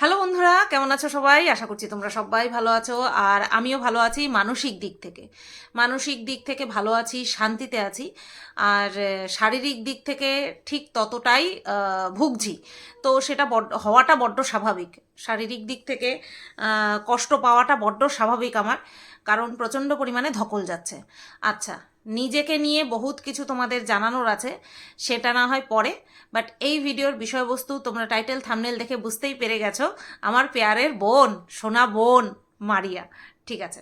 Hello বন্ধুরা, কেমন আছো সবাই? আশা করছি তোমরা সবাই ভালো আছো, আর আমিও ভালো আছি মানসিক দিক থেকে। মানসিক দিক থেকে ভালো আছি, শান্তিতে আছি, আর শারীরিক দিক থেকে ঠিক ততটাই ভুগছি। তো সেটা বড্ড হওয়াটা বড্ড স্বাভাবিক। শারীরিক দিক থেকে কষ্ট পাওয়াটা বড্ড স্বাভাবিক আমার। কারণ প্রচণ্ড পরিমাণে ধকল যাচ্ছে। আচ্ছা নিজেকে নিয়ে বহুত কিছু তোমাদের জানানোর আছে, সেটা না হয় পরে বাট এই ভিডিওর বিষয়বস্তু তোমরা টাইটেল থামনেল দেখে বুঝতেই পেরে গেছো, আমার পেয়ারের বোন, সোনা বোন মারিয়া, ঠিক আছে।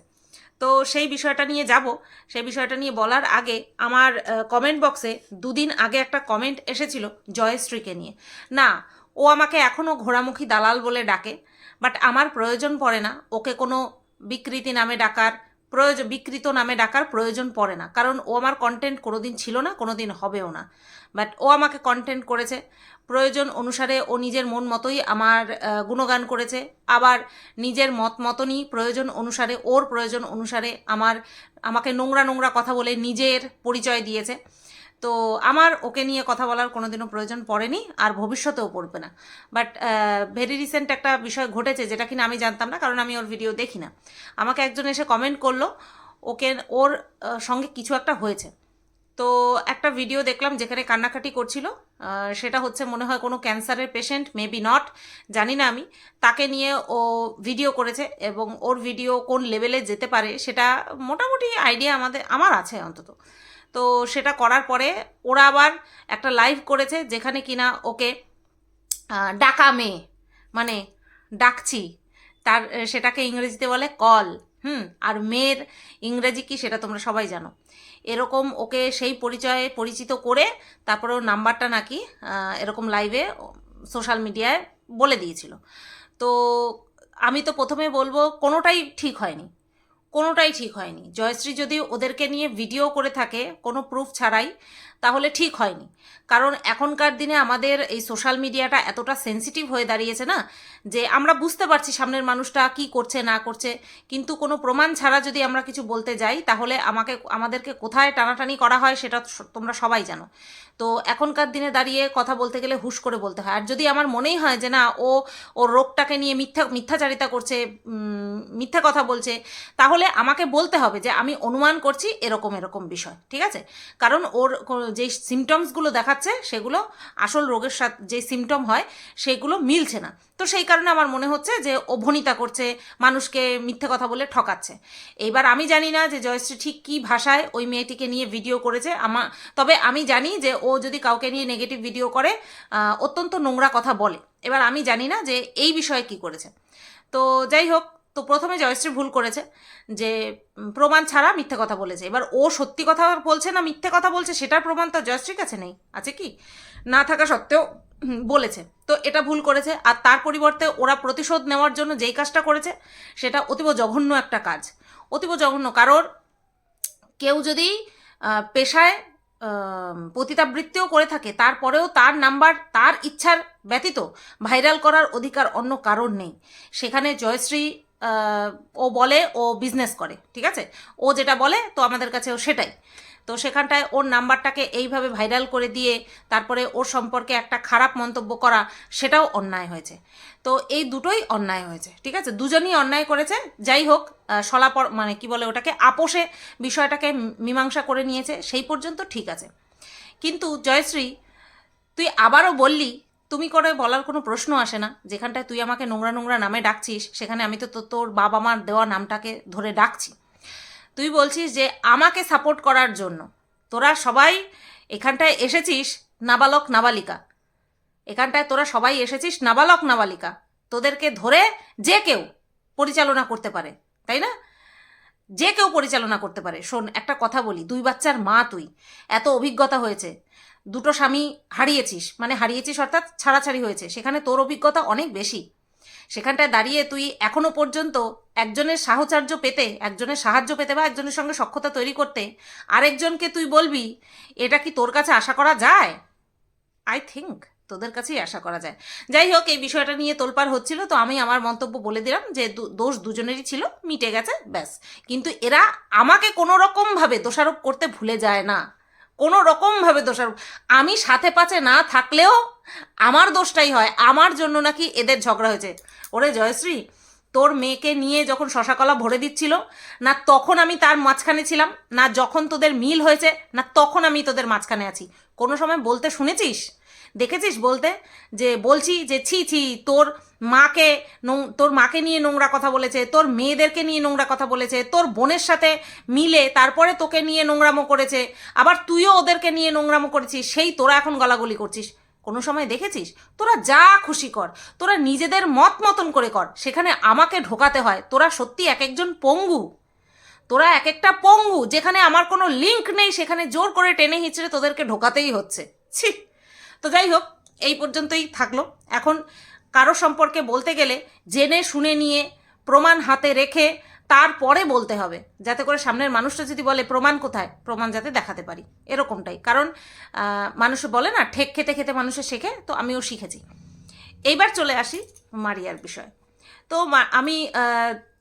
তো সেই বিষয়টা নিয়ে যাব, সেই বিষয়টা নিয়ে বলার আগে আমার কমেন্ট বক্সে দুদিন আগে একটা কমেন্ট এসেছিল জয়শ্রীকে নিয়ে। না, ও আমাকে এখনও ঘোড়ামুখী দালাল বলে ডাকে বাট আমার প্রয়োজন পড়ে না, ওকে কোনো বিকৃতি নামে ডাকার প্রয়োজন, বিকৃত নামে ডাকার প্রয়োজন পড়ে না। কারণ ও আমার কন্টেন্ট কোনোদিন ছিল না, কোনোদিন হবেও না। বাট ও আমাকে কন্টেন্ট করেছে। প্রয়োজন অনুসারে ও নিজের মন মতোই আমার গুণগান করেছে। আবার নিজের মত মতনই প্রয়োজন অনুসারে, ওর প্রয়োজন অনুসারে আমার, আমাকে নোংরা নোংরা কথা বলে নিজের পরিচয় দিয়েছে। তো আমার ওকে নিয়ে কথা বলার কোনোদিনও প্রয়োজন পড়েনি আর ভবিষ্যতেও পড়বে না। বাট ভেরি রিসেন্ট একটা বিষয় ঘটেছে যেটা কিনা আমি জানতাম না, কারণ আমি ওর ভিডিও দেখি না। আমাকে একজন এসে কমেন্ট করল, ওকে, ওর সঙ্গে কিছু একটা হয়েছে। তো একটা ভিডিও দেখলাম যেখানে কান্নাকাটি করছিল সেটা হচ্ছে মনে হয় কোনো ক্যান্সারের পেশেন্ট মেবি নট জানি না আমি। তাকে নিয়ে ও ভিডিও করেছে এবং ওর ভিডিও কোন লেভেলে যেতে পারে সেটা মোটামুটি আইডিয়া আমাদের, আমার আছে অন্তত। তো সেটা করার পরে ওরা আবার একটা লাইভ করেছে যেখানে কিনা ওকে ডাকা মেয়ে মানে ডাকছি। তার সেটাকে ইংরেজিতে বলে কল হুম? আর মেয়ের ইংরেজি কি সেটা তোমরা সবাই জানো। এরকম ওকে সেই পরিচয়ে পরিচিত করে তারপরে ওর নাম্বারটা নাকি এরকম লাইভে সোশ্যাল মিডিয়ায় বলে দিয়েছিল। তো আমি তো প্রথমে বলব কোনোটাই ঠিক হয়নি। কোনোটাই ঠিক হয়নি। জয়শ্রী যদি ওদেরকে নিয়ে ভিডিও করে থাকে, কোনো প্রুফ ছাড়াই, তাহলে ঠিক হয়নি। কারণ এখনকার দিনে আমাদের এই সোশ্যাল মিডিয়াটা এতটা সেন্সিটিভ হয়ে দাঁড়িয়েছে না, যে আমরা বুঝতে পারছি সামনের মানুষটা কি করছে, না করছে। কিন্তু কোনো প্রমাণ ছাড়া যদি আমরা কিছু বলতে যাই, তাহলে আমাকে, আমাদেরকে কোথায় টানাটানি করা হয়, সেটা তোমরা সবাই জানো। তো এখনকার দিনে দাঁড়িয়ে কথা বলতে গেলে হুশ করে বলতে হয়। আর যদি আমার মনেই হয় যে না, ও ওর রোগটাকে নিয়ে মিথ্যা, মিথ্যাচারিতা করছে মিথ্যা কথা বলছে, তাহলে আমাকে বলতে হবে যে আমি অনুমান করছি এরকম এরকম বিষয়, ঠিক আছে? কারণ ওর যে সিমটমসগুলো দেখাচ্ছে, সেগুলো আসল রোগের সাথে যে সিমটম হয়, সেগুলো মিলছে না। তো সেই কারণে আমার মনে হচ্ছে যে ও ভনিতা করছে, মানুষকে মিথ্যে কথা বলে ঠকাচ্ছে। এইবার আমি জানি না যে জয়শ্রী ঠিক কী ভাষায় ওই মেয়েটিকে নিয়ে ভিডিও করেছে, আমা, তবে আমি জানি যে ও যদি কাউকে নিয়ে নেগেটিভ ভিডিও করে অত্যন্ত নোংরা কথা বলে। এবার আমি জানি না যে এই বিষয়ে কি করেছে। তো যাই হোক, তো প্রথমে জয়শ্রী ভুল করেছে যে প্রমাণ ছাড়া মিথ্যে কথা বলেছে। এবার ও সত্যি কথা বলছে না মিথ্যে কথা বলছে সেটার প্রমাণ তো জয়শ্রীর কাছে নেই। আছে কি? না থাকা সত্ত্বেও বলেছে। তো এটা ভুল করেছে। আর তার পরিবর্তে ওরা প্রতিশোধ নেওয়ার জন্য যেই কাজটা করেছে, সেটা অতীব জঘন্য একটা কাজ। অতীব জঘন্য। কারোর কেউ যদি পেশায় পতিতাবৃত্তিও করে থাকে। তারপরেও তার নাম্বার, তার ইচ্ছার ব্যতীত ভাইরাল করার অধিকার অন্য কারণ নেই। সেখানে জয়শ্রী ও বলে, ও বিজনেস করে, ঠিক আছে? ও যেটা বলে, তো আমাদের কাছে ও সেটাই। তো সেখানটায় ওর নাম্বারটাকে এইভাবে ভাইরাল করে দিয়ে তারপরে ওর সম্পর্কে একটা খারাপ মন্তব্য করা, সেটাও অন্যায় হয়েছে। তো এই দুটোই অন্যায় হয়েছে, ঠিক আছে? দুজনই অন্যায় করেছে। যাই হোক সলাপর মানে কি বলে ওটাকে, আপোষে বিষয়টাকে মীমাংসা করে নিয়েছে, সেই পর্যন্ত ঠিক আছে। কিন্তু জয়শ্রী, তুই আবারও বললি, তুমি করে বলার কোনো প্রশ্ন আসে না, যেখানটায় তুই আমাকে নোংরা নোংরা নামে ডাকছিস, সেখানে আমি তো- তোর বাবা মার দেওয়া নামটাকে ধরে ডাকছি। তুই বলছিস যে আমাকে সাপোর্ট করার জন্য। তোরা সবাই এখানটায় এসেছিস, নাবালক, নাবালিকা। এখানটায় তোরা সবাই এসেছিস, নাবালক, নাবালিকা। তোদেরকে ধরে যে কেউ পরিচালনা করতে পারে, তাই না? যে কেউ পরিচালনা করতে পারে। শোন, একটা কথা বলি, দুই বাচ্চার মা তুই, এত অভিজ্ঞতা হয়েছে। দুটো স্বামী হারিয়েছিস মানে হারিয়েছিস অর্থাৎ ছাড়াছাড়ি হয়েছে। সেখানে তোর অভিজ্ঞতা অনেক বেশি। সেখানটায় দাঁড়িয়ে তুই এখনও পর্যন্ত একজনের সাহচর্য পেতে, একজনের সাহায্য পেতে বা একজনের সঙ্গে সক্ষতা তৈরি করতে আরেকজনকে তুই বলবি, এটা কি তোর কাছে আশা করা যায়? আই থিঙ্ক তোদের কাছেই আশা করা যায়। যাই হোক, এই বিষয়টা নিয়ে তোলপার হচ্ছিল, তো আমি আমার মন্তব্য বলে দিলাম যে দোষ দুজনেরই ছিল, মিটে গেছে, ব্যাস। কিন্তু এরা আমাকে কোনো রকমভাবে দোষারোপ করতে ভুলে যায় না। কোনো রকমভাবে দোষারোপ। আমি সাথে পাচে না থাকলেও আমার দোষটাই হয়, আমার জন্য নাকি এদের ঝগড়া হয়েছে। ওরে জয়শ্রী, তোর মেয়েকে নিয়ে যখন শশাকলা ভরে দিচ্ছিল, না তখন আমি তার মাঝখানে ছিলাম, না যখন তোদের মিল হয়েছে, না তখন আমি তোদের মাঝখানে আছি। কোনো সময় বলতে শুনেছিস? দেখেছিস বলতে? যে বলছি যে, ছি ছি, তোর মাকে তোর মাকে নিয়ে নোংরা কথা বলেছে, তোর মেয়েদেরকে নিয়ে নোংরা কথা বলেছে, তোর বোনের সাথে মিলে তারপরে তোকে নিয়ে নোংরামো করেছে, আবার তুইও ওদেরকে নিয়ে নোংরামো করেছিস, সেই তোরা এখন গলাগলি করছিস। কোনো সময় দেখেছিস? তোরা যা খুশি কর। তোরা নিজেদের মত মতন করে কর। সেখানে আমাকে ঢোকাতে হয়। তোরা সত্যি এক একজন পঙ্গু। তোরা এক একটা পঙ্গু যেখানে আমার কোনো লিঙ্ক নেই, সেখানে জোর করে টেনে হিঁচড়ে তোদেরকে ঢোকাতেই হচ্ছে। ছি! তো যাই হোক, এই পর্যন্তই থাকল। এখন কারও সম্পর্কে বলতে গেলে জেনে শুনে নিয়ে প্রমাণ হাতে রেখে তারপরে বলতে হবে, যাতে করে সামনের মানুষটা যদি বলে, প্রমাণ কোথায়? প্রমাণ যাতে দেখাতে পারি। এরকমটাই। কারণ মানুষ বলে না, ঠেক খেতে খেতে মানুষে শেখে, তো আমিও শিখেছি। এইবার চলে আসি মারিয়ার বিষয়। তো আমি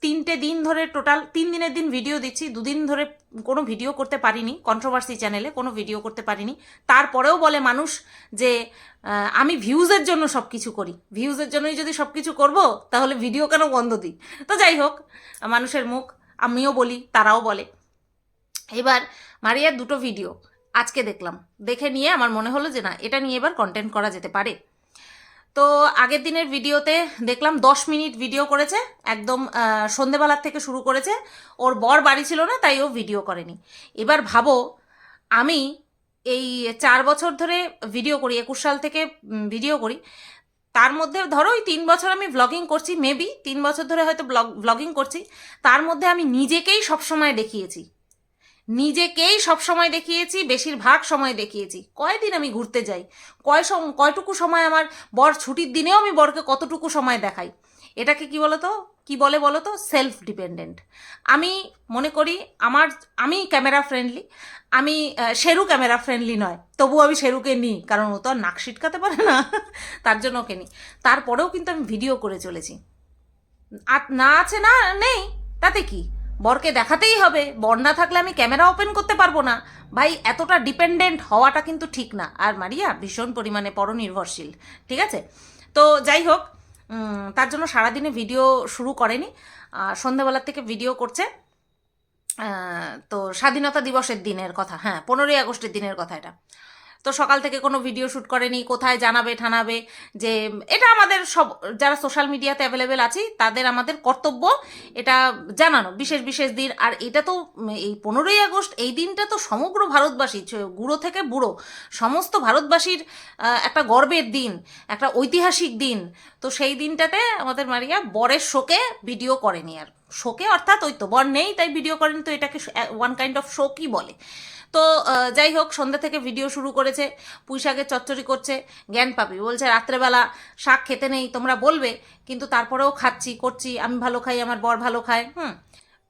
তিনটে দিন ধরে টোটাল, তিন দিনের দিন ভিডিও দিচ্ছি, দুদিন ধরে কোনো ভিডিও করতে পারিনি কন্ট্রোভার্সি চ্যানেলে কোনো ভিডিও করতে পারিনি। তারপরেও বলে মানুষ যে আমি ভিউজের জন্য সব কিছু করি ভিউজের জন্যই যদি সব কিছু করব, তাহলে ভিডিও কেন বন্ধ দিই? তো যাই হোক, মানুষের মুখ, আমিও বলি, তারাও বলে। এবার মারিয়ার দুটো ভিডিও আজকে দেখলাম। দেখে নিয়ে আমার মনে হলো যে না, এটা নিয়ে এবার কন্টেন্ট করা যেতে পারে। তো আগের দিনের ভিডিওতে দেখলাম দশ মিনিট ভিডিও করেছে, একদম সন্ধেবেলার থেকে শুরু করেছে। ওর বর বাড়ি ছিল না, তাই ও ভিডিও করেনি। এবার ভাবো, আমি এই চার বছর ধরে ভিডিও করি, একুশ সাল থেকে ভিডিও করি। তার মধ্যে ধরো ওই তিন বছর আমি ব্লগিং করছি মেবি তিন বছর ধরে হয়তো ব্লগ ব্লগিং করছি। তার মধ্যে আমি নিজেকেই সবসময় দেখিয়েছি। নিজেকেই সবসময় দেখিয়েছি, বেশিরভাগ সময় দেখিয়েছি। কয়দিন আমি ঘুরতে যাই? কয় সম, কয়টুকু সময় আমার বর ছুটির দিনেও আমি বরকে কতটুকু সময় দেখাই? এটাকে কি বলতো? কি বলে বলো তো সেলফ ডিপেন্ডেন্ট আমি মনে করি আমার, আমি ক্যামেরা ফ্রেন্ডলি আমি শেরু ক্যামেরা ফ্রেন্ডলি নয়। তবু আমি শেরুকে নিই, কারণ ও তো আর নাক সিটকাতে পারে না। তার জন্য ওকে নিই। তারপরেও কিন্তু আমি ভিডিও করে চলেছি। আর না আছে না নেই, তাতে কি? বরকে দেখাতেই হবে। বর না থাকলে আমি ক্যামেরা ওপেন করতে পারব না। ভাই, এতটা ডিপেন্ডেন্ট হওয়াটা কিন্তু ঠিক না। আর মারিয়া, ভীষণ পরিমাণে পরনির্ভরশীল, ঠিক আছে? তো যাই হোক তার জন্য সারাদিনে ভিডিও শুরু করেনি। আর সন্ধ্যাবেলার থেকে ভিডিও করছে। তো স্বাধীনতা দিবসের দিনের কথা হ্যাঁ পনেরোই আগস্টের দিনের কথা এটা। তো সকাল থেকে কোনো ভিডিও শ্যুট করেনি, কোথায় জানাবে, ঠানাবে, যে এটা আমাদের সব, যারা সোশ্যাল মিডিয়াতে অ্যাভেলেবেল আছি, তাদের আমাদের কর্তব্য এটা জানানো, বিশেষ বিশেষ দিন। আর এটা তো, এই পনেরোই আগস্ট, এই দিনটা তো সমগ্র ভারতবাসী গুঁড়ো থেকে বুড়ো, সমস্ত ভারতবাসীর একটা গর্বের দিন, একটা ঐতিহাসিক দিন। তো সেই দিনটাতে আমাদের মারিয়া বরের শোকে ভিডিও করেনি আর শোকে, অর্থাৎ ওই তো বর নেই, তাই ভিডিও করেন, তো এটাকে ওয়ান কাইন্ড অফ শোকই বলে। তো যাই হোক, সন্ধ্যা থেকে ভিডিও শুরু করেছে পুঁই শাকের চচ্চড়ি করছে, জ্ঞান পাবি। বলছে, রাত্রেবেলা শাক খেতে নেই, তোমরা বলবে, কিন্তু তারপরেও খাচ্ছি, করছি, আমি ভালো খাই, আমার বর ভালো খায়, হুম?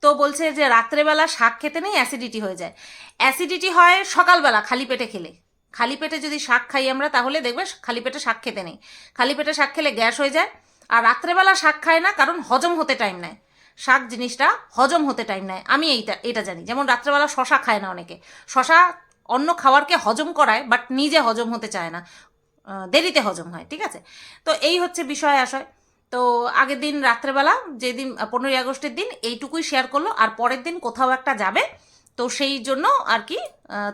তো বলছে যে, রাত্রেবেলা শাক খেতে নেই অ্যাসিডিটি হয়ে যায়। অ্যাসিডিটি হয় সকালবেলা, খালি পেটে খেলে। খালি পেটে যদি শাক খাই আমরা, তাহলে দেখবে খালি পেটে শাক খেতে নেই। খালি পেটে শাক খেলে গ্যাস হয়ে যায়, আর রাত্রেবেলা শাক খায় না, কারণ হজম হতে টাইম নেয়। শাক জিনিসটা হজম হতে টাইম নেয়। আমি এইটা, এটা জানি। যেমন রাত্রেবেলা শশা খায় না অনেকে। শশা অন্য খাবারকে হজম করায় বাট নিজে হজম হতে চায় না। দেরিতে হজম হয়, ঠিক আছে? তো এই হচ্ছে বিষয় আশয় তো আগের দিন রাত্রেবেলা, যেদিন, পনেরোই আগস্টের দিন, এইটুকুই শেয়ার করল। আর পরের দিন কোথাও একটা যাবে, তো সেই জন্য আর কি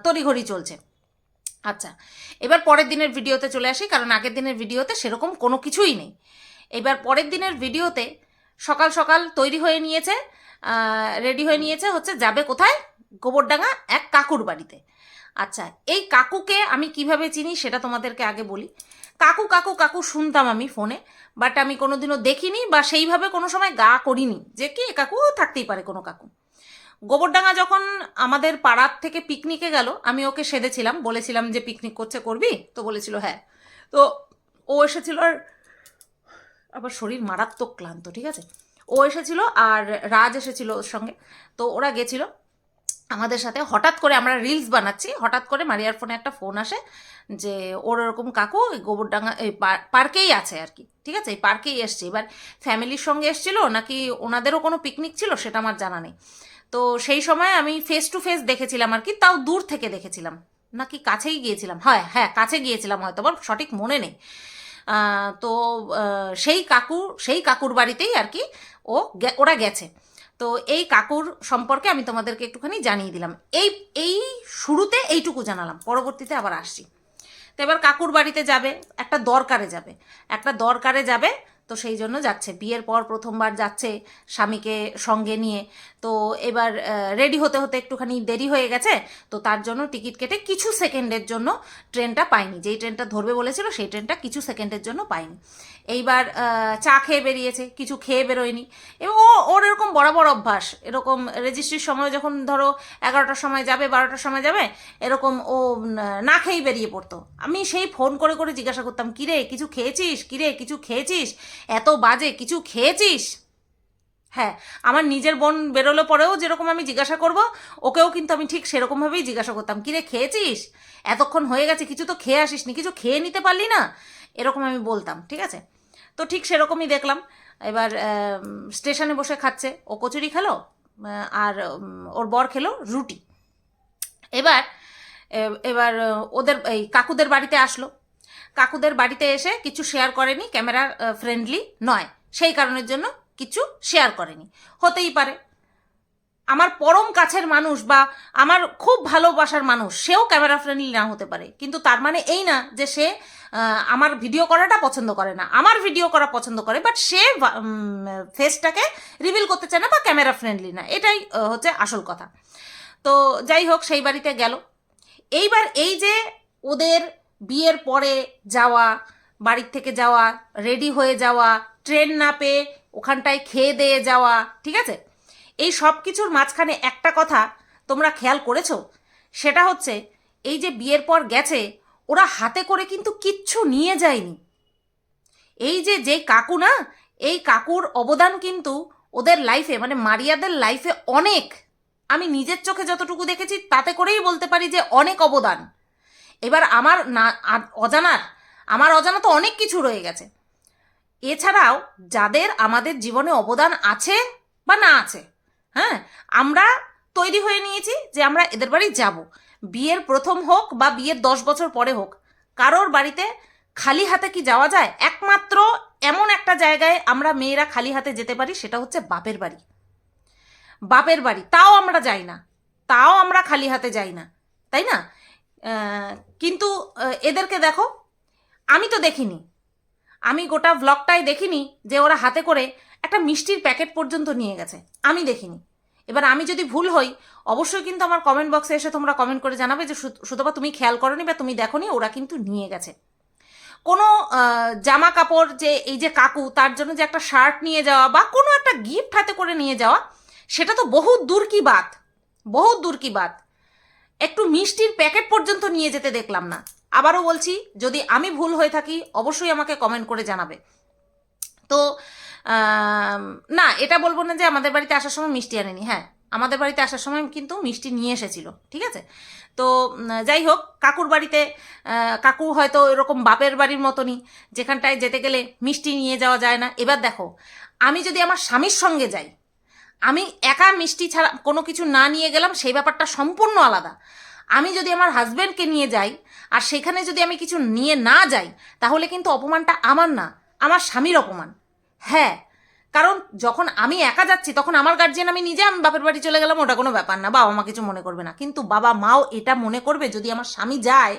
তড়িঘড়ি চলছে। আচ্ছা এবার পরের দিনের ভিডিওতে চলে আসি, কারণ আগের দিনের ভিডিওতে সেরকম কোনো কিছুই নেই। এবার পরের দিনের ভিডিওতে সকাল সকাল তৈরি হয়ে নিয়েছে রেডি হয়ে নিয়েছে, হচ্ছে যাবে কোথায়? গোবরডাঙ্গা এক কাকুর বাড়িতে। আচ্ছা এই কাকুকে আমি কীভাবে চিনি সেটা তোমাদেরকে আগে বলি। কাকু কাকু কাকু শুনতাম আমি ফোনে বাট আমি কোনোদিনও দেখিনি বা সেইভাবে কোনো সময় গা করিনি যে কি কাকু? থাকতেই পারে কোনো কাকু। গোবরডাঙ্গা যখন আমাদের পাড়ার থেকে পিকনিকে গেল, আমি ওকে সেধেছিলাম, বলেছিলাম যে পিকনিক করছে করবি? তো বলেছিল হ্যাঁ। তো ও এসেছিল আর আবার শরীর মারাত্মক ক্লান্ত, ঠিক আছে? ও এসেছিল আর রাজ এসেছিল ওর সঙ্গে। তো ওরা গেছিল আমাদের সাথে। হঠাৎ করে আমরা রিলস বানাচ্ছি। হঠাৎ করে মারিয়ার ফোনে একটা ফোন আসে যে, ওর ওরকম কাকু এই গোবরডাঙ্গা, এই পার- পার্কেই আছে আর কি। ঠিক আছে? এই পার্কেই এসছে। এবার ফ্যামিলির সঙ্গে এসছিল নাকি ওনাদেরও কোনো পিকনিক ছিল সেটা আমার জানা নেই। তো সেই সময় আমি ফেস টু ফেস দেখেছিলাম আর কি, তাও দূর থেকে দেখেছিলাম। নাকি কাছেই গিয়েছিলাম। হ্যাঁ হ্যাঁ কাছে গিয়েছিলাম হয়তো আমার সঠিক মনে নেই। তো সেই কাকু, সেই কাকুর বাড়িতেই আর কি ও ওরা গেছে। তো এই কাকুর সম্পর্কে আমি তোমাদেরকে একটুখানি জানিয়ে দিলাম। এই এই শুরুতে এইটুকু জানালাম, পরবর্তীতে আবার আসছি। তো এবার কাকুর বাড়িতে যাবে, একটা দরকারে যাবে। একটা দরকারে যাবে তো সেই জন্য যাচ্ছে। বিয়ের পর প্রথমবার যাচ্ছে স্বামীকে সঙ্গে নিয়ে। তো এবার রেডি হতে হতে একটুখানি দেরি হয়ে গেছে। তো তার জন্য টিকিট কেটে কিছু সেকেন্ডের জন্য ট্রেনটা পাইনি। যেই ট্রেনটা ধরবে বলেছিল সেই ট্রেনটা কিছু সেকেন্ডের জন্য পাইনি। এইবার চা খেয়ে বেরিয়েছে, কিছু খেয়ে বেরোয়নি। এবং ও, ওর এরকম বরাবর অভ্যাস। এরকম রেজিস্ট্রির সময় যখন ধরো এগারোটার সময় যাবে, বারোটার সময় যাবে, এরকম ও না খেয়েই বেরিয়ে পড়তো। আমি সেই ফোন করে করে জিজ্ঞাসা করতাম, কিরে, কিছু খেয়েছিস? কিরে, কিছু খেয়েছিস? এত বাজে, কিছু খেয়েছিস? হ্যাঁ আমার নিজের বোন বেরোলো পরেও যেরকম আমি জিজ্ঞাসা করব, ওকেও কিন্তু আমি ঠিক সেরকমভাবেই জিজ্ঞাসা করতাম কিরে খেয়েছিস? এতক্ষণ হয়ে গেছে, কিছু তো খেয়ে আসিস নি কিছু খেয়ে নিতে পারলি না? এরকম আমি বলতাম, ঠিক আছে? তো ঠিক সেরকমই দেখলাম। এবার স্টেশনে বসে খাচ্ছে, ও কচুরি খেলো আর ওর বর খেলো রুটি। এবার এবার, ওদের, এই কাকুদের বাড়িতে আসলো। কাকুদের বাড়িতে এসে কিছু শেয়ার করেনি ক্যামেরা ফ্রেন্ডলি নয়। সেই কারণের জন্য কিছু শেয়ার করেনি। হতেই পারে। আমার পরম কাছের মানুষ বা আমার খুব ভালোবাসার মানুষ, সেও ক্যামেরা ফ্রেন্ডলি না হতে পারে। কিন্তু তার মানে এই না যে সে আমার ভিডিও করাটা পছন্দ করে না। আমার ভিডিও করা পছন্দ করে বাট সে ফেসটাকে রিভিল করতে চায় না বা ক্যামেরা ফ্রেন্ডলি না। এটাই হচ্ছে আসল কথা। তো যাই হোক, সেই বাড়িতে গেল। এইবার এই যে ওদের বিয়ের পরে যাওয়া, বাড়ির থেকে যাওয়া রেডি হয়ে যাওয়া ট্রেন না পেয়ে ওখানটায় খেয়ে দিয়ে যাওয়া, ঠিক আছে? এই সব কিছুর মাঝখানে একটা কথা তোমরা খেয়াল করেছ? সেটা হচ্ছে, এই যে বিয়ের পর গেছে, ওরা হাতে করে কিন্তু কিচ্ছু নিয়ে যায়নি। এই যে যে কাকু না, এই কাকুর অবদান কিন্তু ওদের লাইফে মানে মারিয়াদের লাইফে অনেক। আমি নিজের চোখে যতটুকু দেখেছি, তাতে করেই বলতে পারি যে অনেক অবদান। এবার আমার না অজানার, আমার অজানা তো অনেক কিছু রয়ে গেছে। এছাড়াও যাদের আমাদের জীবনে অবদান আছে বা না আছে হ্যাঁ আমরা তৈরি হয়ে নিয়েছি যে আমরা এদের বাড়ি যাব। বিয়ের প্রথম হোক বা বিয়ের দশ বছর পরে হোক, কারোর বাড়িতে খালি হাতে কি যাওয়া যায়? একমাত্র এমন একটা জায়গায় আমরা মেয়েরা খালি হাতে যেতে পারি, সেটা হচ্ছে বাপের বাড়ি। বাপের বাড়ি, তাও আমরা যাই না। তাও আমরা খালি হাতে যাই না, তাই না? কিন্তু এদেরকে দেখো, আমি তো দেখিনি। আমি গোটা ব্লগটাই দেখিনি যে ওরা হাতে করে একটা মিষ্টির প্যাকেট পর্যন্ত নিয়ে গেছে। আমি দেখিনি। এবার আমি যদি ভুল হই, অবশ্যই কিন্তু আমার কমেন্ট বক্সে এসে তোমরা কমেন্ট করে জানাবে যে সুতপা তুমি খেয়াল করনি বা তুমি দেখোনি, ওরা কিন্তু নিয়ে গেছে। কোনো জামা কাপড় যে এই যে কাকু, তার জন্য যে একটা শার্ট নিয়ে যাওয়া বা কোনো একটা গিফট হাতে করে নিয়ে যাওয়া, সেটা তো বহুত দূর কি বাত। বহুত দূর কি বাত। একটু মিষ্টির প্যাকেট পর্যন্ত নিয়ে যেতে দেখলাম না। আবারও বলছি, যদি আমি ভুল হয়ে থাকি, অবশ্যই আমাকে কমেন্ট করে জানাবে। তো না, এটা বলব না যে আমাদের বাড়িতে আসার সময় মিষ্টি আনেনি। হ্যাঁ আমাদের বাড়িতে আসার সময় কিন্তু মিষ্টি নিয়ে এসেছিল, ঠিক আছে? তো যাই হোক, কাকুর বাড়িতে কাকু হয়তো এরকম বাপের বাড়ির মতনই, যেখানটায় যেতে গেলে মিষ্টি নিয়ে যাওয়া যায় না। এবার দেখো, আমি যদি আমার স্বামীর সঙ্গে যাই আমি একা মিষ্টি ছাড়া কোনো কিছু না নিয়ে গেলাম, সেই ব্যাপারটা সম্পূর্ণ আলাদা। আমি যদি আমার হাজব্যান্ডকে নিয়ে যাই, আর সেখানে যদি আমি কিছু নিয়ে না যাই, তাহলে কিন্তু অপমানটা আমার না, আমার স্বামীর অপমান। হ্যাঁ কারণ যখন আমি একা যাচ্ছি, তখন আমার গার্জিয়ান আমি নিজে আমি বাপের বাড়ি চলে গেলাম, ওটা কোনো ব্যাপার না বাবা মা কিছু মনে করবে না। কিন্তু বাবা মাও এটা মনে করবে, যদি আমার স্বামী যায়,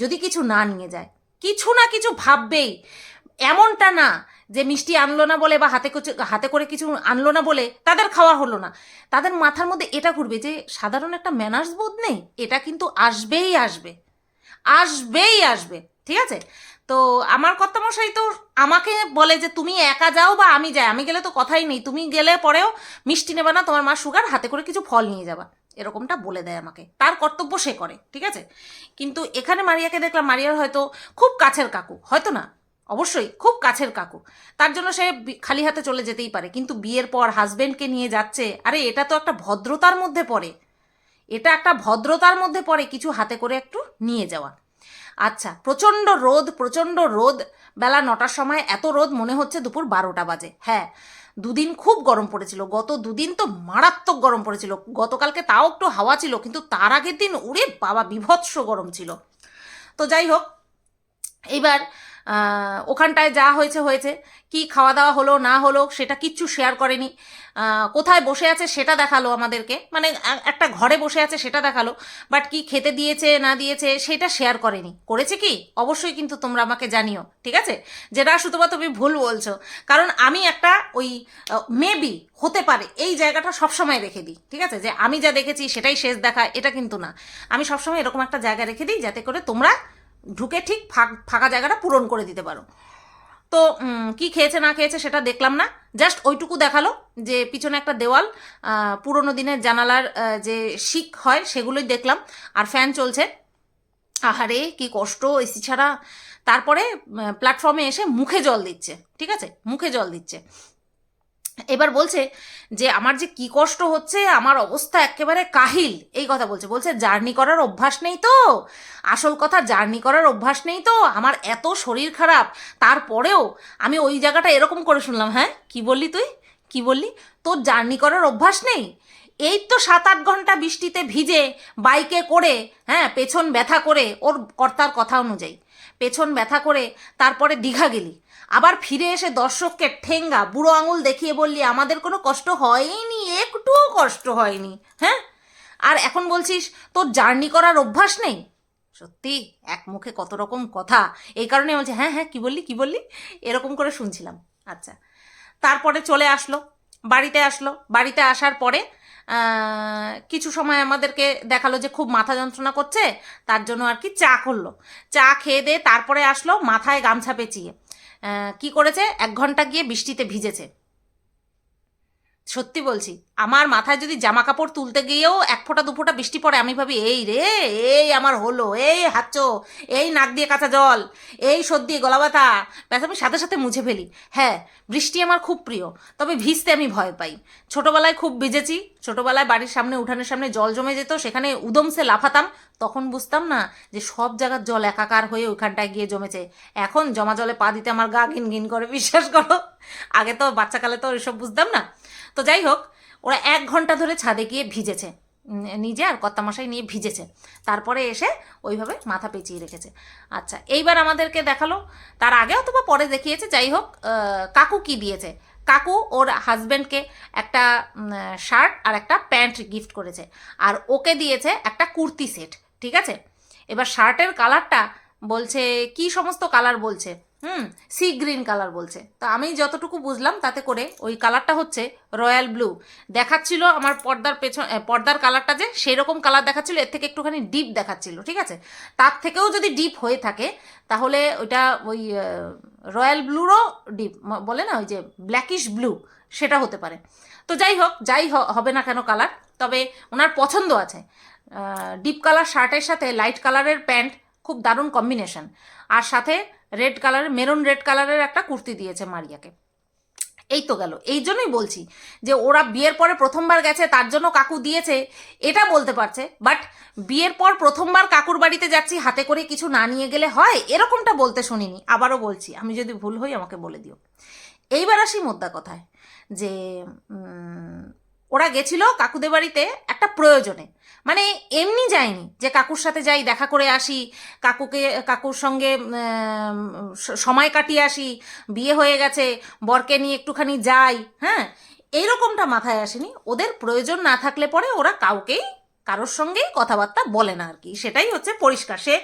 যদি কিছু না নিয়ে যায়, কিছু না কিছু ভাববেই, এমনটা না যে মিষ্টি আনলো না বলে বা হাতে হাতে করে কিছু আনলো না বলে তাদের খাওয়া হলো না। তাদের মাথার মধ্যে এটা ঘুরবে যে সাধারণ একটা ম্যানার্স বোধ নেই, এটা কিন্তু আসবেই আসবে। আসবেই আসবে, ঠিক আছে? তো আমার কর্তামশাই তো আমাকে বলে যে তুমি একা যাও বা আমি যাই, আমি গেলে তো কথাই নেই। তুমি গেলে পরেও মিষ্টি নেবে না, তোমার মা সুগার, হাতে করে কিছু ফল নিয়ে যাবা। এরকমটা বলে দেয় আমাকে। তার কর্তব্য সে করে, ঠিক আছে? কিন্তু এখানে মারিয়াকে দেখলাম, মারিয়ার হয়তো খুব কাছের কাকু, হয়তো না? অবশ্যই, খুব কাছের কাকু। তার জন্য সে খালি হাতে চলে যেতেই পারে। কিন্তু বিয়ের পর হাজবেন্ডকে নিয়ে যাচ্ছে, আরে এটা তো একটা ভদ্রতার মধ্যে পড়ে। এটা একটা ভদ্রতার মধ্যে পড়ে কিছু হাতে করে একটু নিয়ে যাওয়া। আচ্ছা প্রচণ্ড রোদ প্রচণ্ড রোদ। বেলা নটার সময় এত রোদ মনে হচ্ছে দুপুর বারোটা বাজে। হ্যাঁ দুদিন খুব গরম পড়েছিল। গত দুদিন তো মারাত্মক গরম পড়েছিল। গতকালকে তাও একটু হাওয়া ছিল, কিন্তু তার আগের দিন উড়ে বাবা, বিভৎস গরম ছিল। তো যাই হোক, এবার ওখানটায় যা হয়েছে হয়েছে। কি খাওয়া দাওয়া হলো, না হলো, সেটা কিচ্ছু শেয়ার করেনি। কোথায় বসে আছে, সেটা দেখাল আমাদেরকে। মানে একটা ঘরে বসে আছে, সেটা দেখাল। বাট কি খেতে দিয়েছে, না দিয়েছে, সেটা শেয়ার করেনি। করেছে কি? অবশ্যই কিন্তু তোমরা আমাকে জানিও, ঠিক আছে? যেটা শুধুমাত্র তুমি ভুল বলছো। কারণ আমি একটা ওই মেবি হতে পারে, এই জায়গাটা সবসময় রেখে দিই, ঠিক আছে? যে আমি যা দেখেছি, সেটাই শেষ দেখা, এটা কিন্তু না। আমি সবসময় এরকম একটা জায়গা রেখে দিই, যাতে করে তোমরা ঢুকে ঠিক ফাঁক- ফাঁকা জায়গাটা পূরণ করে দিতে পারো। তো কি খেয়েছে, না খেয়েছে সেটা দেখলাম না। জাস্ট ওইটুকু দেখাল যে পিছনে একটা দেওয়াল পুরোনো দিনের জানালার যে শিক হয় সেগুলোই দেখলাম। আর ফ্যান চলছে। আহারে, কি কষ্ট, এসি ছাড়া। তারপরে প্ল্যাটফর্মে এসে মুখে জল দিচ্ছে, ঠিক আছে? মুখে জল দিচ্ছে। এবার বলছে যে, আমার যে কি কষ্ট হচ্ছে, আমার অবস্থা একেবারে কাহিল। এই কথা বলছে। বলছে, জার্নি করার অভ্যাস নেই তো? আসল কথা, জার্নি করার অভ্যাস নেই তো? আমার এত শরীর খারাপ। তারপরেও আমি ওই জায়গাটা এরকম করে শুনলাম। হ্যাঁ কি বললি তুই? কি বললি? তোর জার্নি করার অভ্যাস নেই? এই তো সাত আট ঘণ্টা বৃষ্টিতে ভিজে বাইকে করে হ্যাঁ পেছন ব্যথা করে, ওর কর্তার কথা অনুযায়ী, পেছন ব্যথা করে তারপরে দীঘা গেলি। আবার ফিরে এসে দর্শককে ঠেঙ্গা, বুড়ো আঙুল দেখিয়ে বললি, আমাদের কোনো কষ্ট হয়নি, একটুও কষ্ট হয়নি। হ্যাঁ? আর এখন বলছিস, তোর জার্নি করার অভ্যাস নেই? সত্যি, এক মুখে কত রকম কথা। এই কারণে বলছে হ্যাঁ হ্যাঁ কি বললি কি বললি? এরকম করে শুনছিলাম। আচ্ছা তারপরে চলে আসলো, বাড়িতে আসলো। বাড়িতে আসার পরে কিছু সময় আমাদেরকে দেখাল যে খুব মাথা যন্ত্রণা করছে, তার জন্য আর কি চা করল। চা খেয়ে দিয়ে তারপরে আসলো মাথায় গামছা পেঁচিয়ে। কি করেছে? এক ঘণ্টা গিয়ে বৃষ্টিতে ভিজেছে। সত্যি বলছি। আমার মাথায় যদি জামা কাপড় তুলতে গিয়েও এক ফোঁটা, দু ফোঁটা বৃষ্টি পড়ে, আমি ভাবি, এই রে, এই আমার হলো, এই হাচ্চো এই নাক দিয়ে কাঁচা জল, এই সর্দি গলা ব্যথা। ব্যাস, আমি সাথে সাথে মুছে ফেলি। হ্যাঁ বৃষ্টি আমার খুব প্রিয়, তবে ভিজতে আমি ভয় পাই। ছোটোবেলায় খুব ভিজেছি, ছোটোবেলায় বাড়ির সামনে, উঠানের সামনে জল জমে যেত, সেখানে উদমসে লাফাতাম। তখন বুঝতাম না যে সব জায়গার জল একাকার হয়ে ওইখানটায় গিয়ে জমেছে। এখন জমা জলে পা দিতে আমার গা ঘিন ঘিন করে, বিশ্বাস করো। আগে তো বাচ্চাকালে তো এসব বুঝতাম না। তো যাই হোক ওরা এক ঘণ্টা ধরে ছাদে গিয়ে ভিজেছে। নিজে আর কর্তামশাই নিয়ে ভিজেছে। তারপরে এসে ওইভাবে মাথা পেঁচিয়ে রেখেছে। আচ্ছা এইবার আমাদেরকে দেখাল। তার আগে অথবা পরে দেখিয়েছে, যাই হোক কাকু কি দিয়েছে? কাকু ওর হাজব্যান্ডকে একটা শার্ট আর একটা প্যান্ট গিফট করেছে। আর ওকে দিয়েছে একটা কুর্তি সেট ঠিক আছে? এবার শার্টের কালারটা বলছে, কি সমস্ত কালার বলছে? হুম সি গ্রিন কালার বলছে। তো আমি যতটুকু বুঝলাম তাতে করে ওই কালারটা হচ্ছে রয়্যাল ব্লু দেখাচ্ছিল আমার পর্দার পেছন পর্দার কালারটা যে সেই রকম কালার দেখাচ্ছিল, এর থেকে একটুখানি ডিপ দেখাচ্ছিল, ঠিক আছে? তার থেকেও যদি ডিপ হয়ে থাকে, তাহলে ওইটা ওই রয়্যাল ব্লুরও ডিপ বলে না, ওই যে ব্ল্যাকিশ ব্লু সেটা হতে পারে। তো যাই হোক, যাই হবে না কেন কালার তবে ওনার পছন্দ আছে। ডিপ কালার শার্টের সাথে লাইট কালারের প্যান্ট খুব দারুণ কম্বিনেশন আর সাথে রেড কালারের মেরুন রেড কালারের একটা কুর্তি দিয়েছে মারিয়াকে। এই তো গেল। এই জন্যই বলছি যে ওরা বিয়ের পরে প্রথমবার গেছে, তার জন্য কাকু দিয়েছে, এটা বলতে পারছে। বাট বিয়ের পর প্রথমবার কাকুর বাড়িতে যাচ্ছি, হাতে করে কিছু না নিয়ে গেলে হয়? এরকমটা বলতে শুনিনি। আবারও বলছি, আমি যদি ভুল হই আমাকে বলে দিও। এইবার আসি মোদ্দা কথায় যে ওরা গেছিল কাকুদের বাড়িতে একটা প্রয়োজনে। মানে এমনি যায়নি যে কাকুর সাথে যাই, দেখা করে আসি, কাকুকে, কাকুর সঙ্গে সময় কাটিয়ে আসি, বিয়ে হয়ে গেছে, বরকে নিয়ে একটুখানি যাই হ্যাঁ? এইরকমটা মাথায় আসেনি। ওদের প্রয়োজন না থাকলে পরে ওরা কাউকেই, কারোর সঙ্গেই কথাবার্তা বলে না আর কি। সেটাই হচ্ছে পরিষ্কার। সে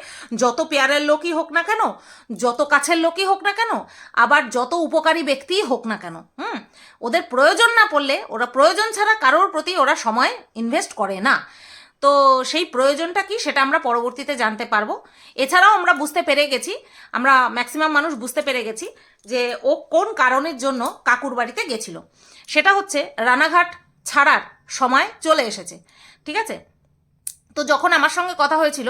যত পেয়ারের লোকই হোক না কেন, যত কাছের লোকই হোক না কেন, আবার যত উপকারী ব্যক্তিই হোক না কেন, হুম? ওদের প্রয়োজন না পড়লে, ওরা প্রয়োজন ছাড়া কারোর প্রতি ওরা সময় ইনভেস্ট করে না। তো সেই প্রয়োজনটা কি সেটা আমরা পরবর্তীতে জানতে পারব। এছাড়াও আমরা বুঝতে পেরে গেছি, আমরা ম্যাক্সিমাম মানুষ বুঝতে পেরে গেছি যে ও কোন কারণের জন্য কাকুর বাড়িতে গেছিল। সেটা হচ্ছে রানাঘাট ছাড়ার সময় চলে এসেছে, ঠিক আছে? তো যখন আমার সঙ্গে কথা হয়েছিল,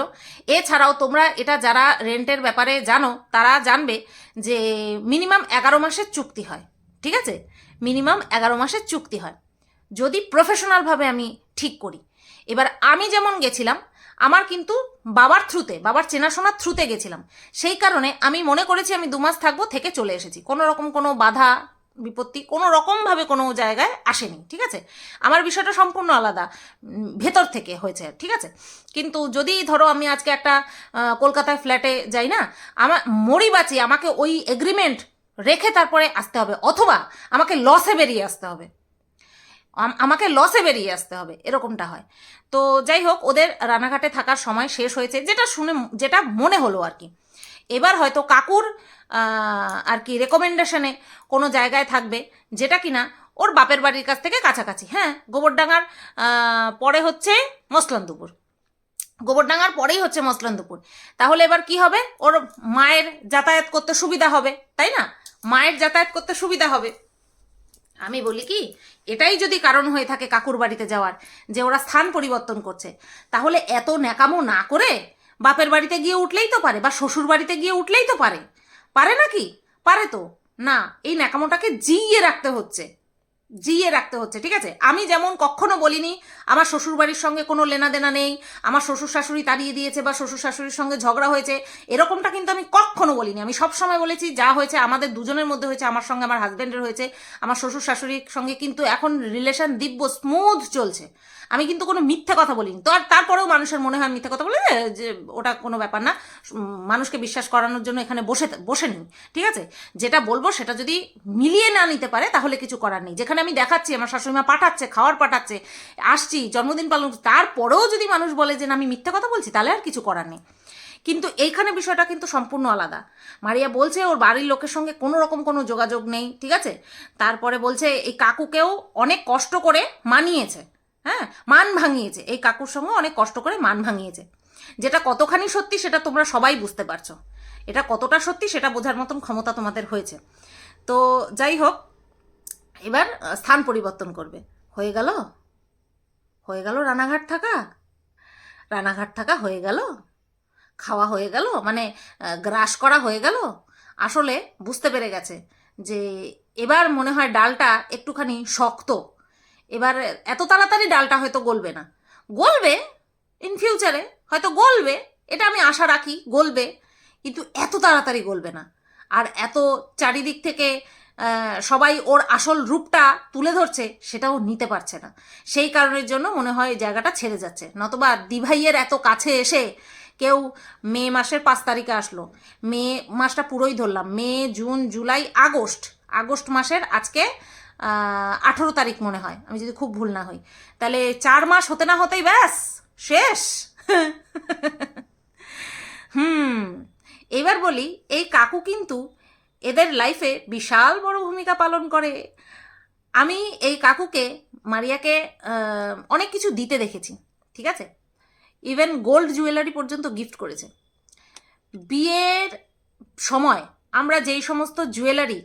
এছাড়াও তোমরা এটা যারা রেন্টের ব্যাপারে জানো, তারা জানবে যে মিনিমাম এগারো মাসের চুক্তি হয়, ঠিক আছে? মিনিমাম এগারো মাসের চুক্তি হয়। যদি প্রফেশনালভাবে আমি ঠিক করি এবার আমি যেমন গেছিলাম, আমার কিন্তু বাবার থ্রুতে বাবার চেনাশোনার থ্রুতে গেছিলাম। সেই কারণে আমি মনে করেছি আমি দু মাস থাকব থেকে চলে এসেছি। কোনো রকম কোনো বাধা, বিপত্তি, কোনো রকমভাবে কোনো জায়গায় আসেনি, ঠিক আছে? আমার বিষয়টা সম্পূর্ণ আলাদা ভেতর থেকে হয়েছে, ঠিক আছে? কিন্তু যদি ধরো আমি আজকে একটা কলকাতায় ফ্ল্যাটে যাই না, আমার মরি বাঁচি আমাকে ওই এগ্রিমেন্ট রেখে তারপরে আসতে হবে, অথবা আমাকে লসে বেরিয়ে আসতে হবে। আমাকে লসে বেরিয়ে আসতে হবে, এরকমটা হয়। তো যাই হোক, ওদের রানাঘাটে থাকার সময় শেষ হয়েছে, যেটা শুনে যেটা মনে হলো আর কি। এবার হয়তো কাকুর আর কি রেকমেন্ডেশনে কোনো জায়গায় থাকবে, যেটা কিনা ওর বাপের বাড়ির কাছ থেকে কাছাকাছি। হ্যাঁ গোবরডাঙ্গার পরে হচ্ছে মসলানদুপুর। গোবরডাঙ্গার পরেই হচ্ছে মসলানদুপুর। তাহলে এবার কি হবে? ওর মায়ের যাতায়াত করতে সুবিধা হবে, তাই না? মায়ের যাতায়াত করতে সুবিধা হবে। আমি বলি কি, এটাই যদি কারণ হয়ে থাকে কাকুর বাড়িতে যাওয়ার, যে ওরা স্থান পরিবর্তন করছে, তাহলে এত ন্যাকামো না করে বাপের বাড়িতে গিয়ে উঠলেই তো পারে বা শ্বশুর বাড়িতে গিয়ে উঠলেই তো পারে। পারে নাকি? পারে তো। না, এই ন্যাকামোটাকে জিইয়ে রাখতে হচ্ছে। জিইয়ে রাখতে হচ্ছে, ঠিক আছে? আমি যেমন কখনো বলিনি, আমার শ্বশুর বাড়ির সঙ্গে কোনো লেনাদেনা নেই, আমার শ্বশুর শাশুড়ি তাড়িয়ে দিয়েছে বা শ্বশুর শাশুড়ির সঙ্গে ঝগড়া হয়েছে, এরকমটা কিন্তু আমি কখনো বলিনি। আমি সবসময় বলেছি, যা হয়েছে আমাদের দুজনের মধ্যে হয়েছে, আমার সঙ্গে আমার হাজব্যান্ডের হয়েছে, আমার শ্বশুর শাশুড়ির সঙ্গে কিন্তু এখন রিলেশন দিব্য স্মুথ চলছে। আমি কিন্তু কোনো মিথ্যে কথা বলিনি। তো আর তারপরেও মানুষের মনে হয় মিথ্যে কথা বলে যে ওটা কোনো ব্যাপার না মানুষকে বিশ্বাস করানোর জন্য এখানে বসে বসে নিই, ঠিক আছে? যেটা বলব সেটা যদি মিলিয়ে না নিতে পারে, তাহলে কিছু করার নেই। যেখানে আমি দেখাচ্ছি, আমার শাশুড়িমা পাঠাচ্ছে, খাওয়ার পাঠাচ্ছে, আসছি, জন্মদিন পালন তারপরেও যদি মানুষ বলে যে না, আমি মিথ্যে কথা বলছি, তাহলে আর কিছু করার নেই। কিন্তু এইখানে বিষয়টা কিন্তু সম্পূর্ণ আলাদা। মারিয়া বলছে ওর বাড়ির লোকের সঙ্গে কোনো রকম কোনো যোগাযোগ নেই, ঠিক আছে? তারপরে বলছে এই কাকুকেও অনেক কষ্ট করে মানিয়েছে হ্যাঁ? মান ভাঙিয়েছে। এই কাকুর সঙ্গে অনেক কষ্ট করে মান ভাঙিয়েছে। যেটা কতখানি সত্যি সেটা তোমরা সবাই বুঝতে পারছ। এটা কতটা সত্যি সেটা বোঝার মতন ক্ষমতা তোমাদের হয়েছে। তো যাই হোক এবার স্থান পরিবর্তন করবে। হয়ে গেল? হয়ে গেল রানাঘাট থাকা? রানাঘাট থাকা হয়ে গেল? খাওয়া হয়ে গেল? মানে গ্রাস করা হয়ে গেল? আসলে বুঝতে পেরে গেছে যে এবার মনে হয় ডালটা একটুখানি শক্ত। এবার এত তাড়াতাড়ি ডালটা হয়তো গলবে না। গলবে ইন ফিউচারে হয়তো গলবে, এটা আমি আশা রাখি, গলবে, কিন্তু এত তাড়াতাড়ি গলবে না। আর এত চারিদিক থেকে সবাই ওর আসল রূপটা তুলে ধরছে, সেটাও নিতে পারছে না। সেই কারণের জন্য মনে হয় জায়গাটা ছেড়ে যাচ্ছে। নতবা দিভাইয়ের এত কাছে এসে কেউ মে মাসের পাঁচ তারিখে আসলো। মে মাসটা পুরোই ধরলাম। May, June, July, August. August মাসের আজকে আঠেরো তারিখ মনে হয়। আমি যদি খুব ভুল না হই। তাহলে চার মাস হতে না হতেই ব্যাস, শেষ। হুম, এবার বলি, এই কাকু কিন্তু এদের লাইফে বিশাল বড় ভূমিকা পালন করে। আমি এই কাকুকে, মারিয়াকে অনেক কিছু দিতে দেখেছি, ঠিক আছে? ইভেন গোল্ড জুয়েলারি পর্যন্ত গিফট করেছে। বিয়ের সময় আমরা যেই সমস্ত জুয়েলারি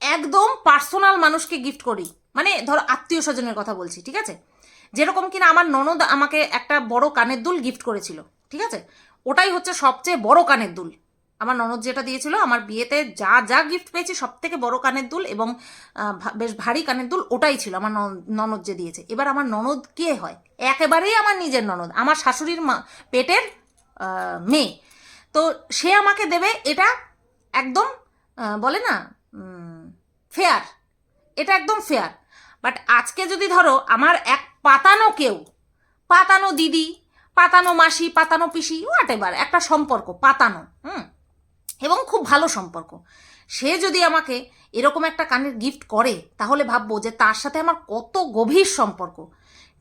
একদম পার্সোনাল মানুষকে গিফট করি মানে ধর আত্মীয় স্বজনের কথা বলছি, ঠিক আছে? যেরকম কিনা আমার ননদ আমাকে একটা বড় কানের দুল গিফট করেছিল, ঠিক আছে? ওটাই হচ্ছে সবচেয়ে বড় কানের দুল। আমার ননদ যেটা দিয়েছিল, আমার বিয়েতে যা যা গিফট পেয়েছি সব থেকে বড় কানের দুল এবং বেশ ভারী কানের দুল ওটাই ছিল আমার নন- ননদ যে দিয়েছে। এবার আমার ননদ কে হয়? একেবারেই আমার নিজের ননদ, আমার শাশুড়ির মা, পেটের মেয়ে। তো সে আমাকে দেবে এটা একদম বলে না ফেয়ার এটা একদম ফেয়ার বাট আজকে যদি ধরো আমার এক পাতানো কেউ, পাতানো দিদি, পাতানো মাসি, পাতানো পিসি হোয়াট এবার একটা সম্পর্ক, পাতানো, হুম? এবং খুব ভালো সম্পর্ক। সে যদি আমাকে এরকম একটা কানের গিফট করে, তাহলে ভাববো যে তার সাথে আমার কত গভীর সম্পর্ক।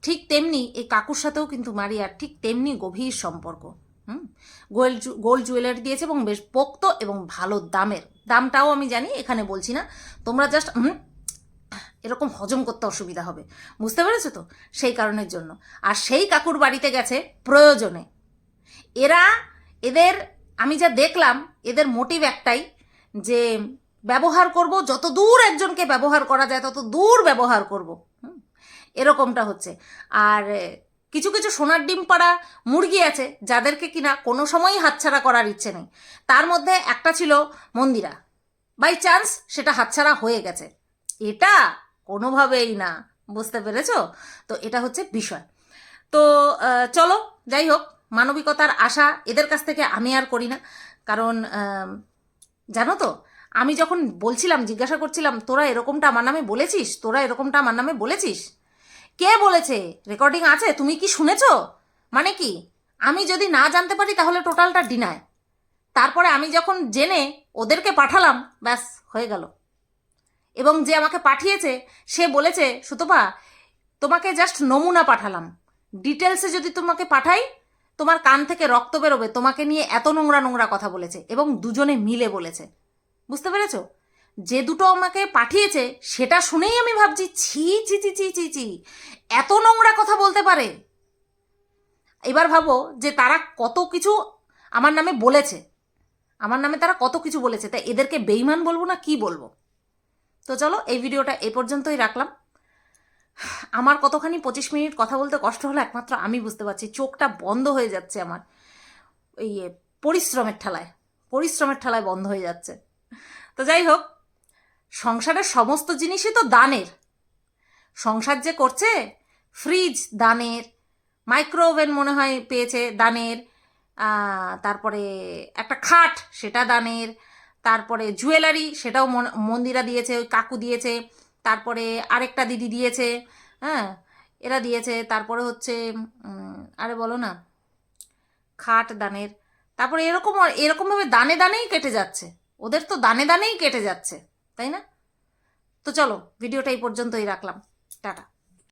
ঠিক তেমনি এই কাকুর সাথেও কিন্তু মারিয়ার ঠিক তেমনি গভীর সম্পর্ক। হুম? গোল্ড গোল্ড জুয়েলারি দিয়েছে এবং বেশ পোক্ত এবং ভালো দামের। দামটাও আমি জানি, এখানে বলছি না। তোমরা জাস্ট এরকম হজম করতে অসুবিধা হবে। বুঝতে পেরেছ তো? সেই কারণের জন্য। আর সেই কাকুর বাড়িতে গেছে প্রয়োজনে। এরা, এদের, আমি যা দেখলাম এদের মোটিভ একটাই যে ব্যবহার করব, যত দূর একজনকে ব্যবহার করা যায়, তত দূর ব্যবহার করব। এরকমটা হচ্ছে। আর কিছু কিছু সোনার ডিম পাড়া মুরগি আছে, যাদেরকে কিনা কোনো সময়ই হাতছাড়া করার ইচ্ছে নেই। তার মধ্যে একটা ছিল মন্দিরা। বাই চান্স সেটা হাতছাড়া হয়ে গেছে। এটা কোনোভাবেই না, বুঝতে পেরেছ? তো এটা হচ্ছে বিষয়। তো চলো, যাই হোক মানবিকতার আশা এদের কাছ থেকে আমি আর করি না। কারণ জানো তো, আমি যখন বলছিলাম, জিজ্ঞাসা করছিলাম, তোরা এরকমটা আমার নামে বলেছিস? তোরা এরকমটা আমার নামে বলেছিস? কে বলেছে? রেকর্ডিং আছে? তুমি কি শুনেছ? মানে কি? আমি যদি না জানতে পারি, তাহলে টোটালটা ডিনায় তারপরে আমি যখন জেনে ওদেরকে পাঠালাম, ব্যাস, হয়ে গেল। এবং যে আমাকে পাঠিয়েছে, সে বলেছে, সুতপা, তোমাকে জাস্ট নমুনা পাঠালাম। ডিটেলসে যদি তোমাকে পাঠাই তোমার কান থেকে রক্ত বেরোবে, তোমাকে নিয়ে এত নোংরা নোংরা কথা বলেছে এবং দুজনে মিলে বলেছে। বুঝতে পেরেছ? যে দুটো আমাকে পাঠিয়েছে, সেটা শুনেই আমি ভাবছি, ছি ছি ছি ছি ছি ছি, এত নোংরা কথা বলতে পারে। এবার ভাবো যে তারা কত কিছু আমার নামে বলেছে। আমার নামে তারা কত কিছু বলেছে তাই এদেরকে বেইমান বলব না কি বলব? তো চলো, এই ভিডিওটা এ পর্যন্তই রাখলাম। আমার কতখানি পঁচিশ মিনিট কথা বলতে কষ্ট হলো একমাত্র আমি বুঝতে পারছি। চোখটা বন্ধ হয়ে যাচ্ছে আমার। এ, পরিশ্রমের ঠেলায় পরিশ্রমের ঠেলায় বন্ধ হয়ে যাচ্ছে। তো যাই হোক সংসারের সমস্ত জিনিসই তো দানের। সংসার যে করছে ফ্রিজ দানের মাইক্রোওভেন মনে হয় পেয়েছে দানের তারপরে একটা খাট সেটা দানের তারপরে জুয়েলারি সেটাও মন- মন্দিরা দিয়েছে ওই কাকু দিয়েছে। তারপরে আরেকটা দিদি দিয়েছে হ্যাঁ? এরা দিয়েছে, তারপরে হচ্ছে আরে বলো না, খাট দানের। তারপরে এরকম, এরকমভাবে দানে দানেই কেটে যাচ্ছে। ওদের তো দানে দানেই কেটে যাচ্ছে, তাই না? তো চলো, ভিডিওটা এই পর্যন্তই রাখলাম। টাটা।